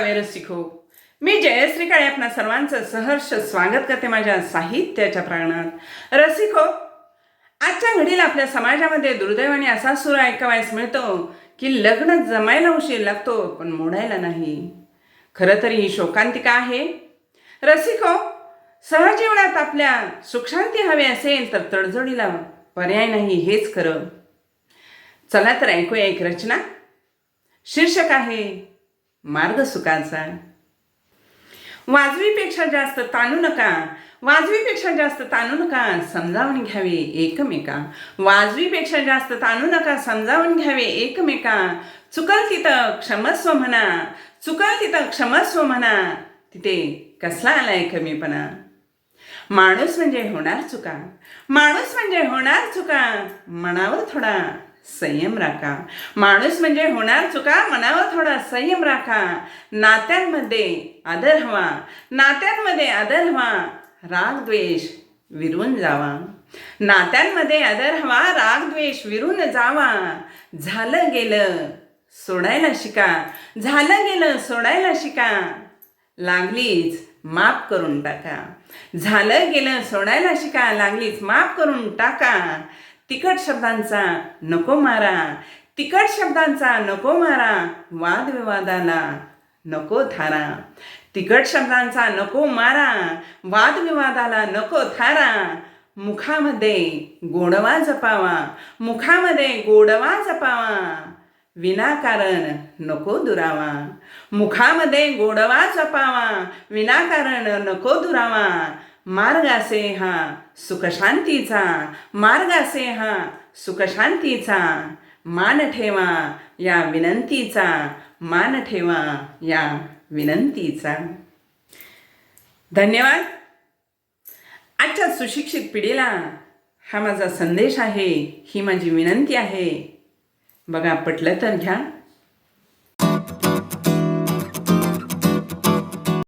काव्य शिकू मी जयश्री काळे आपणा सर्वांचं सहर्ष स्वागत करते माझ्या साहित्याच्या प्रांगणात रसिको आजच्या घडीला आपल्या समाजामध्ये दुर्दैवाने असा सूर ऐकावायस मिळतो की लग्न जमायला उशीर लागतो पण मोडायला नाही खरं तर ही शोकांतिका आहे रसिको सहजीवनात आपल्या सुखशांती हवी असेल तर तडजोडीला पर्याय नाही हेच खरं चला तर ऐकूया एक रचना शीर्षक आहे मार्ग सुखांचा. वाजवीपेक्षा जास्त ताणू नका. वाजवीपेक्षा जास्त ताणू नका समजावून घ्यावे एकमेका. वाजवीपेक्षा जास्त ताणू नका समजावून घ्यावे एकमेका. चुकल तिथं क्षमस्व म्हणा. चुकल तिथं क्षमस्व म्हणा. तिथे कसला आलाय कमीपणा? माणूस म्हणजे होणार चुका. माणूस म्हणजे होणार चुका. मनावर थोडा संयम राखा. माणूस म्हणजे होणार चुका मनावर थोडा संयम राखा. नात्यांमध्ये आदर हवा. नात्यांमध्ये आदर हवा. राग द्वेष विरून जावा. नात्यांमध्ये आदर हवा. राग द्वेष विरून जावा. झालं गेलं सोडायला शिका. झालं गेलं सोडायला शिका. लागलीच माफ करून टाका. झालं गेलं सोडायला शिका. लागलीच माफ करून टाका. तिखट शब्दांचा नको मारा. तिखट शब्दांचा नको मारा. वादविवादाला नको थारा तिखट शब्दांचा नको मारा. वादविवादाला नको थारा मुखामध्ये गोडवा जपावा. मुखामध्ये गोडवा जपावा. विनाकारण नको दुरावा. मुखामध्ये गोडवा जपावा. विनाकारण नको दुरावा. मार्ग असे हा सुखशांतीचा. मार्ग असे हा सुखशांतीचा. मान ठेवा या विनंतीचा. मान ठेवा या विनंतीचा. धन्यवाद. आजच्या सुशिक्षित पिढीला हा माझा संदेश आहे ही माझी विनंती आहे. बघा पटलं तर घ्या.